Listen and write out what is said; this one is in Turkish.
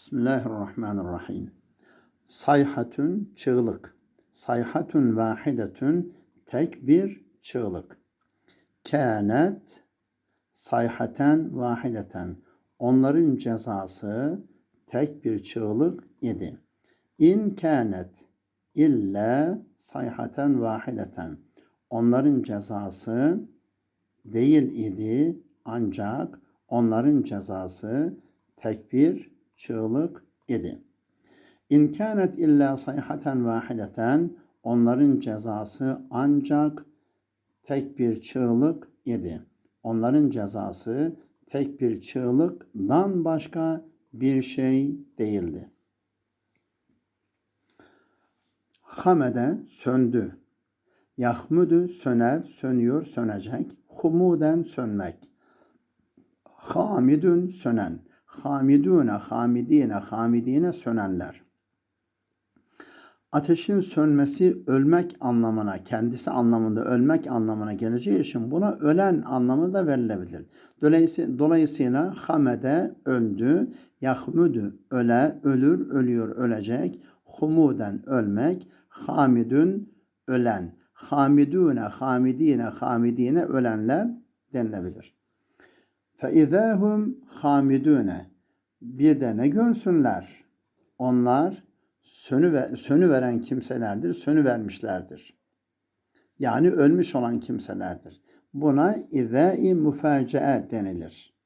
Bismillahirrahmanirrahim. Sayhatun çığlık. Sayhatun vahidetun tek bir çığlık. Kânet sayhaten vahideten. Onların cezası tek bir çığlık idi. İn kânet illa sayhaten vahideten. Onların cezası değil idi ancak onların cezası tek bir çığlık idi. İn kânet illa sayhaten vahideten onların cezası ancak tek bir çığlık idi. Onların cezası tek bir çığlıktan başka bir şey değildi. Hamede söndü. Yahmudu söner, sönüyor, sönecek. Humuden sönmek. Hamidun sönen Hamidune, hamidine, hamidine sönenler. Ateşin sönmesi ölmek anlamına, kendisi anlamında ölmek anlamına geleceği için buna ölen anlamı da verilebilir. Dolayısıyla, dolayısıyla hamede öldü, yahmudu öle, ölür, ölüyor, ölecek, humuden ölmek, hamidun ölen, hamidune, hamidine, hamidine ölenler denilebilir. فَاِذَا hamidune. Bir de ne görsünler? Onlar sönü, ve, sönü veren kimselerdir, sönü vermişlerdir. Yani ölmüş olan kimselerdir. Buna izâ-i denilir.